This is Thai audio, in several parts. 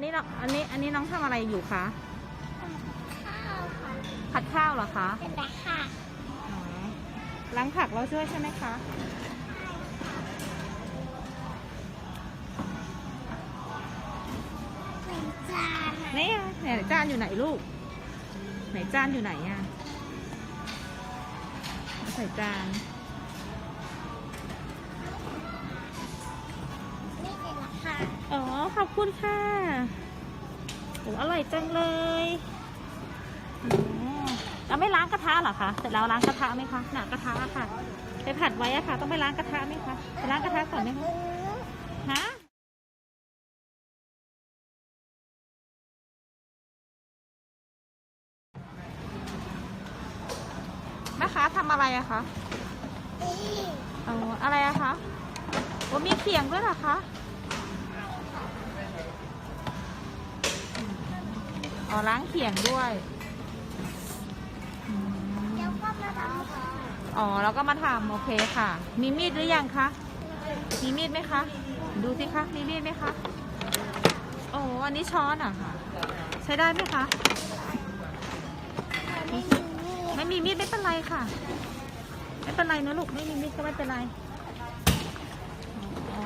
นนี้เราอันนี้อันนี้น้องทำอะไรอยู่คะข้าวค่ะผัดข้าวเหรอคะเป็นแบบค่ะอ๋อล้างผักเราช่วยใช่ไหมคะเป็นจานอะนี่อะไหนจานอยู่ไหนลูก ไหนจานอยู่ไหนอะเอาใส่จานนี่ ขอบคุณค่ะโอ้อร่อยจังเลยอ๋อแล้วไม่ล้างกระทะเหรอคะ เสร็จแล้วล้างกระทะไหมคะหนักกระทะอะค่ะ ไปผัดไว้อะค่ะ ต้องไปล้างกระทะไหมคะไปล้างกระทะก่อนไหมคะฮะแม่ค้าทำอะไรอะคะนี่เอาอะไรอะคะโอ้มีเขียงด้วยเหรอคะ อ๋อล้างเขียงด้วยอืมเดี๋ยวก็มาทำค่ะอ๋อแล้วก็มาทำโอเคค่ะ มีมีดหรือยังคะ มีมีดไหมคะ ดูสิคะ มีมีดไหมคะ โอ้อันนี้ช้อนอะค่ะ ใช้ได้ไหมคะไม่มีนี่ไม่มีมีดไม่เป็นไรค่ะ ไม่เป็นไรนะลูก ไม่มีมีดก็ไม่เป็นไรอ๋อ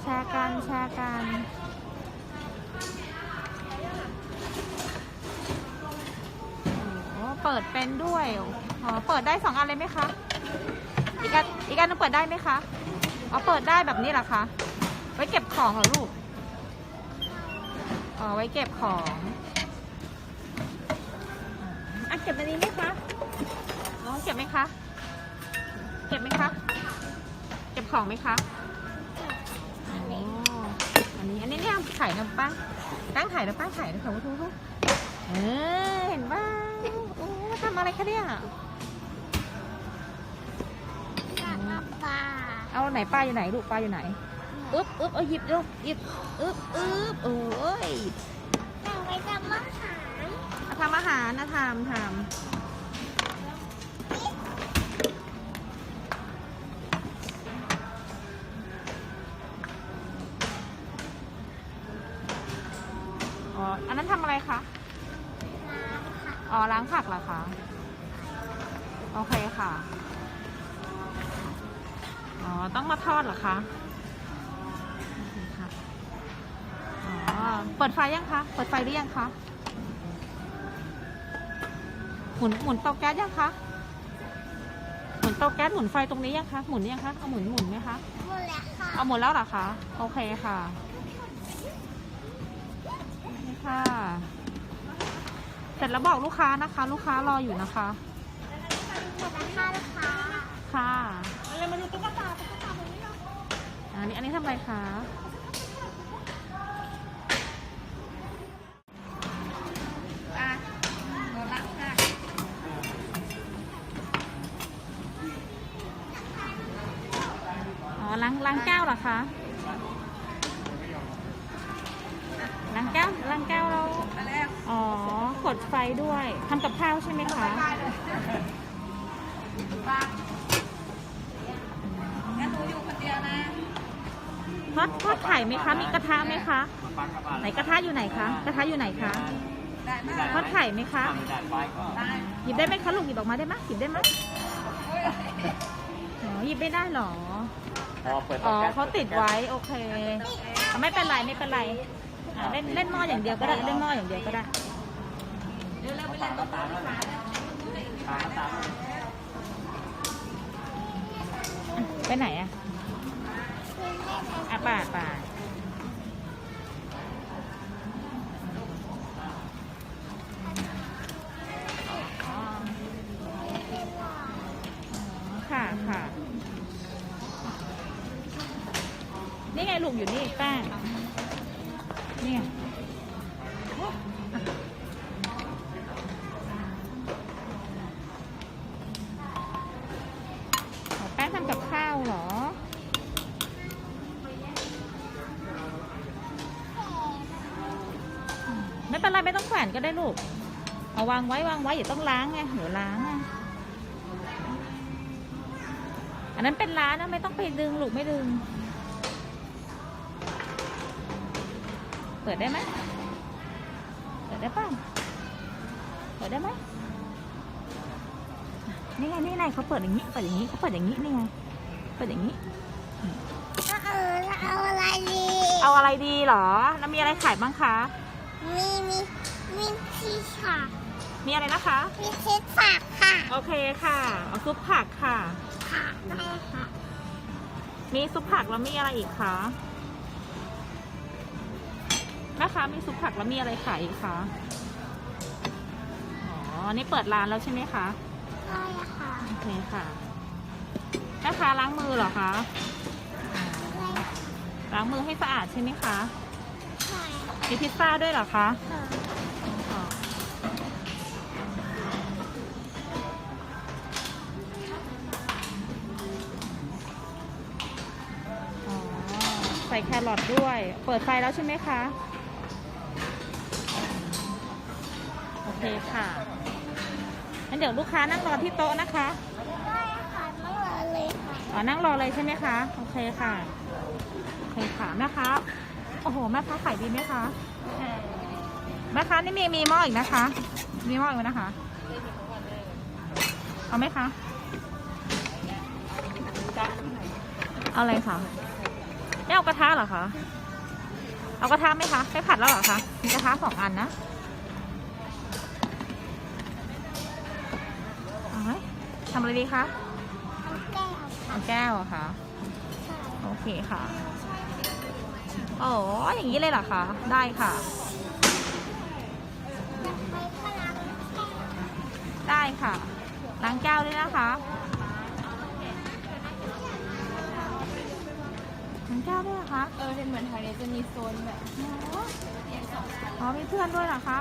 แชร์กันแชร์กันโอ้เปิดเป็นด้วยอ๋อเปิดได้สองอันเลยไหมคะอีกอันอีกอันนึงเปิดได้ไหมคะอ๋อเปิดได้แบบนี้เหรอคะไว้เก็บของเหรอลูกอ๋อไว้เก็บของอะเก็บอันนี้ไหมคะน้องเก็บไหมคะเก็บไหมคะเก็บของไหมคะอันนี้อันนี้เนี่ยไข่น้ำปั้งตั้งไข่น้ำปั้งไข่นะค่ะทุกทุกเออเห็นบ้า โอ้ทำอะไรคะเนี่ยกากน้ำปลาเอาไหนปลาอยู่ไหนลูกปลาอยู่ไหนอึ๊บอึ๊บเอาหยิบลูกหยิบอึ๊บอึ๊บโอ้ยเราไปทำอาหารเอาทำอาหารนะทำทำอ๋ออันนั้นทำอะไรคะน้ำค่ะ อ๋อล้างผักเหรอคะ โอเคค่ะ อ๋อ ต้องมาทอดเหรอคะโอเคค่ะอ๋อ เปิดไฟยังคะ เปิดไฟหรือยังคะ หมุนหมุนเตาแก๊สยังคะ หมุนเตาแก๊สหมุนไฟตรงนี้ยังคะ หมุนยังคะ เอาหมุนหมุนไหมคะ หมดแล้วค่ะ เอาหมดแล้วเหรอคะ โอเคค่ะ นี่ค่ะ เสร็จแล้วบอกลูกค้านะคะ ลูกค้ารออยู่นะคะหมดแล้วค่ะลูกค้าค่ะอะไรมาดูตุ๊กตาตุ๊กตาตรงนี้เหรออันนี้อันนี้ทำอะไรคะอะหมดละค่ะอ๋อล้างล้างแก้วเหรอคะล้างแก้วล้างแก้วเรา อ๋อ กดไฟด้วยทำกับข้าวใช่ไหมคะงั้นหนูอยู่คนเดียวนะทอดทอดไข่ไหมคะ มีกระทะไหมคะ ไหนกระทะอยู่ไหนคะ กระทะอยู่ไหนคะได้ไหมทอดไข่ไหมคะได้หยิบได้ไหมคะลูกหยิบออกมาได้ไหมหยิบได้ไหมอ๋อหยิบไม่ได้หรอ อ๋อเขาติดไว้ โอเคอะไม่เป็นไรไม่เป็นไร อะเล่นเล่นหม้ออย่างเดียวก็ได้เล่นหม้ออย่างเดียวก็ได้อะไปไหนอะอะป่าป่า นี่แป้งทำกับข้าวเหรอ ไม่เป็นไรไม่ต้องแขวนก็ได้ลูก เอาวางไว้วางไว้อย่าต้องล้างไงเดี๋ยวล้างไงนนั้นเป็นร้านนะไม่ต้องไปดึงลูกไม่ดึง เปิดได้ไหมเปิดได้ป่ะเปิดได้ไหมนี่ไงนี่ไงเขาเปิดอย่างนี้เปิดอย่างนี้เขาเปิดอย่างนี้นี่ไงเปิดอย่างนี้ เออแล้วเอาอะไรดีเอาอะไรดีเหรอ แล้วมีอะไรขายบ้างคะ มีมีมีชีสค่ะมีอะไรนะคะ มีชีสผักค่ะโอเคค่ะเอาซุปผักค่ะ ค่ะได้ค่ะ มีซุปผักแล้วมีอะไรอีกคะ นะคะมีซุปผักแล้วมีอะไรขายอีกคะ อ๋อ นี่เปิดร้านแล้วใช่ไหมคะได้ค่ะโอเคค่ะ แม่ค้าล้างมือเหรอคะได้ล้างมือให้สะอาดใช่ไหมคะค่ะมีพิซซ่าด้วยเหรอคะ ค่ะอ๋ออ๋อใส่แครอทด้วย เปิดไฟแล้วใช่ไหมคะ เคค่ะงั้นเดี๋ยวลูกค้านั่งรอที่โต๊ะนะคะได้ค่ะไม่เหลือเลยค่ะอ๋อนั่งรอเลยใช่ไหมคะ โอเคค่ะ โอเคค่ะแม่ค้าโอ้โหแม่ค้าขายดีไหมคะแม่ค้านี่มีมีหม้ออีกนะคะ มีหม้ออีกไหมนะคะเอาไหมคะเอาอะไรคะไม่เอากระทะเหรอคะ เอากระทะไหมคะไม่ผัดแล้วเหรอคะ มีกระทะสองอันนะเอาไหม ทำอะไรดีคะเอาแก้วเอาแก้วเหรอคะใช่โอเคค่ะอ๋ออย่างนี้เลยเหรอคะได้ค่ะจะไปก็ล้างแก้วได้ค่ะล้างแก้วด้วยนะคะล้างแก้วด้วยเหรอคะเออเหมือนไทยเนี่ยจะมีโซนแบบอ๋อมีเพื่อนด้วยเหรอคะ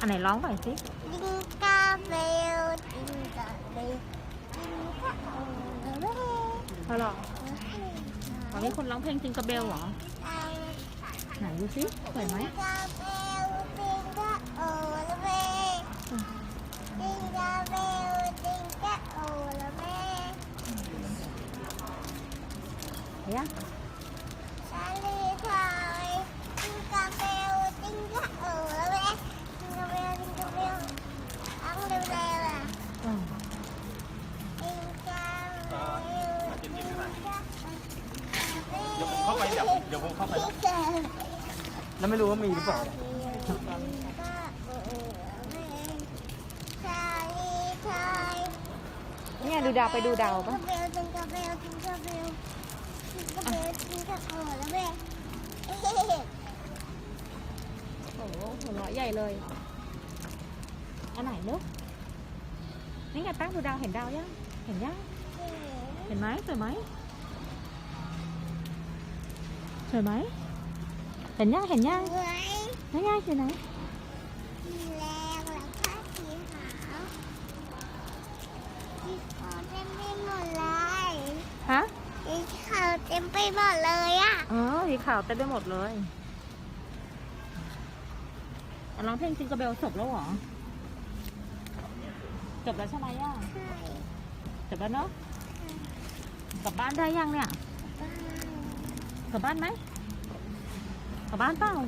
อันไหนร้องหน่อยสิดิงกาเบลดิงกาเบลดิงกาโอเลเวพอหรอตอนนี้คนร้องเพลงจิงกระเบลเหรอ ไหนดูสิสวยไหมดิงกาเบลดิงกาโอเลเวดิงกาเบลดิงกาโอเลเวเห็นยัง ชาลีไทยดิงกาเบลดิงกาโอเลเวดิงกาเบลดิงกาเบลอังเร็วๆอะ อืม ดิงกาเบลดิงกา เดี๋ยวผมเข้าไปเดี๋ยวเดี๋ยวผมเข้าไป พี่เจอ แล้วไม่รู้ว่ามีหรือเปล่าเนี่ยดูดาวไปดูดาวปะเบลจิงกะเบลจิงกะเบลจิงกะเบลจิงกะโอ้แล้วเบลโอ้โหหัวเราะใหญ่เลยอันไหนลูกนี่ไงตั้งดูดาวเห็นดาวยังเห็นยังเห็นไหมสวยไหมสวยไหมเห็นยังเห็นยังเฮ้ยนั่นไงอยู่ไหนมีแรงแล้วก็สีขาวสีขาวเต็มไปหมดเลยฮะสีขาวเต็มไปหมดเลยอะอ๋อสีขาวเต็มไปหมดเลยอะร้องเพลงจิงกระเบลจบแล้วเหรอจบแล้วใช่ไหมย่าใช่จบแล้วเนาะกลับบ้านได้ยังเนี่ยกลับบ้านไหม 好吧，到。